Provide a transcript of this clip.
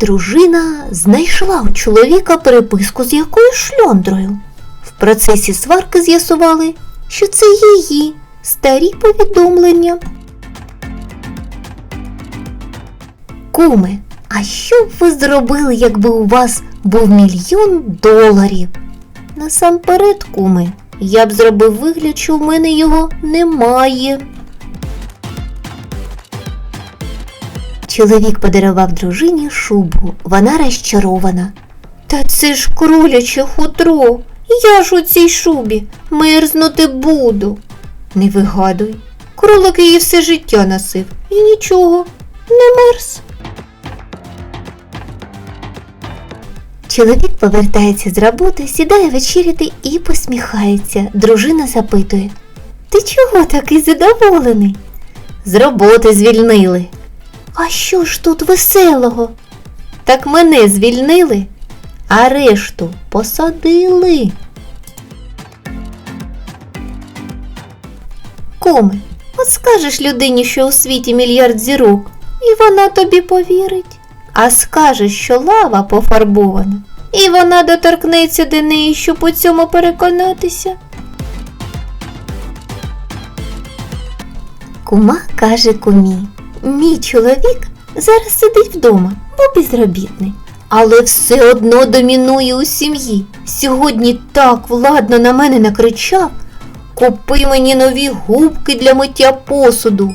Дружина знайшла у чоловіка переписку з якоюсь шльондрою. В процесі сварки з'ясували, що це її старі повідомлення. Куми, а що б ви зробили, якби у вас був мільйон доларів? Насамперед, куми, я б зробив вигляд, що в мене його немає. Чоловік подарував дружині шубу. Вона розчарована. Та це ж кроляче хутро. Я ж у цій шубі мерзнути буду. Не вигадуй. Кролик її все життя носив і нічого, не мерз. Чоловік повертається з роботи, сідає вечеряти і посміхається. Дружина запитує: Ти чого такий задоволений? З роботи звільнили. А що ж тут веселого? Так мене звільнили, а решту посадили. Коми, от скажеш людині, що у світі мільярд зірок, і вона тобі повірить. А скажеш, що лава пофарбована, і вона доторкнеться до неї, щоб у цьому переконатися. Кума каже кумі. Мій чоловік зараз сидить вдома, бо безробітний, але все одно домінує у сім'ї. Сьогодні так владно на мене накричав. Купи мені нові губки для миття посуду.